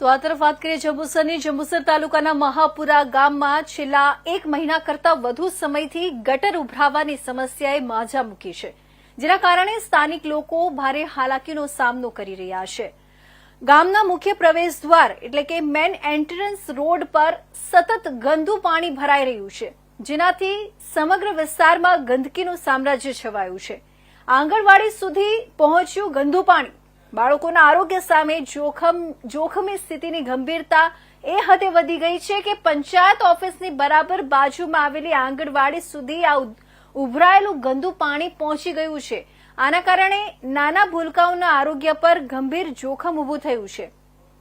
તો આ તરફ વાત કરીએ જંબુસરની. જંબુસર તાલુકાના મહાપુરા ગામમાં છેલ્લા એક મહિના કરતા વધુ સમયથી ગટર ઉભરાવાની સમસ્યાએ માજા મૂકી છે, જેના કારણે સ્થાનિક લોકો ભારે હાલાકીનો સામનો કરી રહ્યા છે. ગામના મુખ્ય પ્રવેશ દ્વાર એટલે કે મેન એન્ટ્રન્સ રોડ પર સતત ગંદુ પાણી ભરાઈ રહ્યું છે, જેનાથી સમગ્ર વિસ્તારમાં ગંદકીનું સામ્રાજ્ય છવાયું છે. આંગણવાડી સુધી પહોંચ્યું ગંદુ પાણી. બાળકોના આરોગ્ય સામે જોખમ જોખમી સ્થિતિની ગંભીરતા એ હદે વધી ગઈ છે કે પંચાયત ઓફિસની બરાબર બાજુમાં આવેલી આંગણવાડી સુધી આ ઉભરાયેલું ગંદુ પાણી પહોંચી ગયું છે. આના કારણે નાના ભૂલકાઓના આરોગ્ય પર ગંભીર જોખમ ઊભું થયું છે.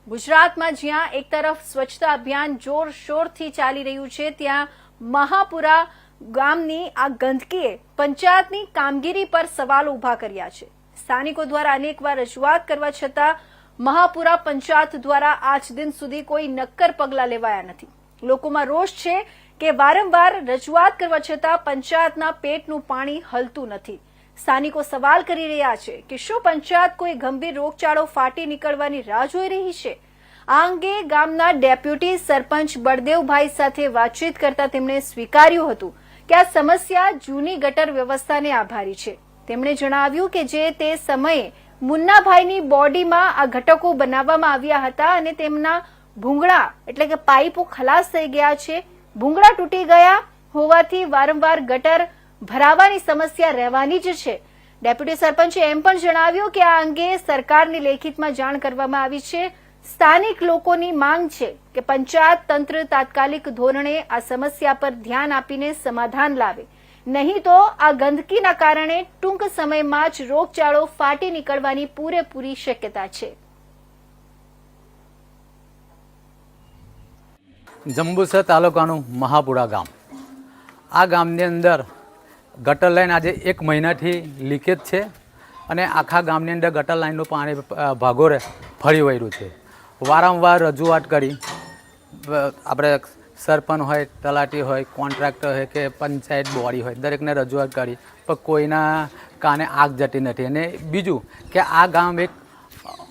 ગુજરાતમાં જ્યાં એક તરફ સ્વચ્છતા અભિયાન જોરશોરથી ચાલી રહ્યું છે, ત્યાં મહાપુરા ગામની આ ગંદકીએ પંચાયતની કામગીરી પર સવાલો ઊભા કર્યા છે. સ્થાનિકો દ્વારા અનેકવાર રજૂઆત કરવા છતાં મહાપુરા પંચાયત દ્વારા આજ દિન સુધી કોઈ નક્કર પગલાં લેવાયા નથી. લોકોમાં રોષ છે કે વારંવાર રજૂઆત કરવા છતાં પંચાયતના પેટનું પાણી હલતું નથી. સ્થાનિકો સવાલ કરી રહ્યા છે કે શું પંચાયત કોઈ ગંભીર રોગચાળો ફાટી નીકળવાની રાહ જોઈ રહી છે? આ અંગે ગામના ડેપ્યુટી સરપંચ બળદેવભાઈ સાથે વાતચીત કરતા તેમણે સ્વીકાર્યું હતું કે આ સમસ્યા જૂની ગટર વ્યવસ્થાને આભારી છે. તેમણે જણાવ્યું કે જે તે સમયે મુન્નાભાઈની બોડીમાં આ ઘટકો બનાવવામાં આવ્યા હતા અને તેમના ભૂંગળા એટલે કે પાઇપો ખલાસ થઈ ગયા છે. ભૂંગળા તૂટી ગયા હોવાથી વારંવાર ગટર ભરાવાની સમસ્યા રહેવાની જ છે. ડેપ્યુટી સરપંચે એમ પણ જણાવ્યું કે આ અંગે સરકારની લેખિતમાં જાણ કરવામાં આવી છે. સ્થાનિક લોકોની માંગ છે કે પંચાયત તંત્ર તાત્કાલિક ધોરણે આ સમસ્યા પર ધ્યાન આપીને સમાધાન લાવે. નહીં તો આ ગંદકીના કારણે ટૂંક સમયમાં જ રોગચાળો ફાટી નીકળવાની પૂરેપૂરી શક્યતા છે. જંબુસર તાલુકાનું મહાપુરા ગામ. આ ગામની અંદર ગટર લાઈન આજે એક મહિનાથી લીકેજ છે અને આખા ગામની અંદર ગટર લાઈનનું પાણી ભાગોરે ફરી વળ્યું છે. વારંવાર રજૂઆત કરી આપણે સરપંચ હોય, તલાટી હોય, કોન્ટ્રાક્ટર હોય કે પંચાયત બોડી હોય, દરેકને રજૂઆત કરી. પણ કોઈના કાને આગ જતી નથી. અને બીજું કે આ ગામ એક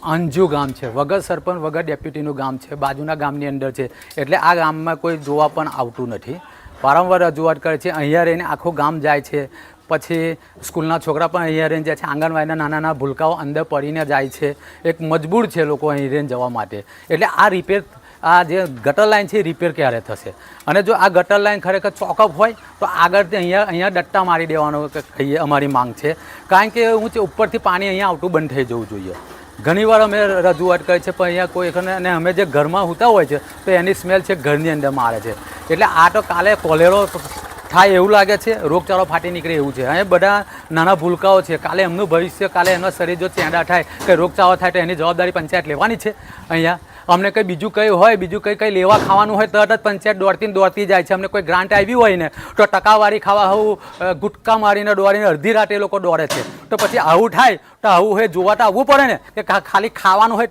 અંજુ ગામ છે. વગર સરપંચ, વગર ડેપ્યુટીનું ગામ છે. બાજુના ગામની અંદર છે. એટલે આ ગામમાં કોઈ જોવા પણ આવતું નથી. વારંવાર રજૂઆત કરે છે. અહીંયા રહીને આખું ગામ જાય છે. પછી સ્કૂલના છોકરા પણ અહીંયા રહીને જાય છે. આંગણવાડીના નાના નાના ભૂલકાઓ અંદર પડીને જાય છે. એક મજબૂર છે લોકો અહીં રહીને જવા માટે. એટલે આ રિપેર આ જે ગટર લાઇન છે એ રિપેર ક્યારે થશે? અને જો આ ગટર લાઈન ખરેખર ચોકઅપ હોય, તો આગળથી અહીંયા અહીંયા ડટ્ટા મારી દેવાનો કહીએ અમારી માંગ છે. કારણ કે હું છે ઉપરથી પાણી અહીંયા આવતું બંધ થઈ જવું જોઈએ. ઘણીવાર અમે રજૂઆત કરી છે, પણ અહીંયા કોઈ અને અમે જે ઘરમાં હોતા હોય છે, તો એની સ્મેલ છે, ઘરની અંદર મારે છે. એટલે આ તો કાલે કોલેરો થાય એવું લાગે છે, રોગચાળો ફાટી નીકળે એવું છે. અહીં બધા નાના ભૂલકાઓ છે. કાલે એમનું ભવિષ્ય, કાલે એમના શરીર જો ચેંડા થાય કે રોગચાળો થાય, તો એની જવાબદારી પંચાયત લેવાની છે. અહીંયા અમને કંઈ બીજું કંઈ હોય, બીજું કંઈ કંઈ લેવા ખાવાનું હોય, તરત જ પંચાયત દોડતી દોડતી જાય છે. અમને કોઈ ગ્રાન્ટ આવી હોય ને, તો ટકાવારી ખાવા આવું ગુટકા મારીને દોડીને અડધી રાતે એ લોકો દોડે છે. તો પછી આવું થાય, તો આવું હોય, જોવા તો આવવું પડે ને, કે ખાલી ખાવાનું હોય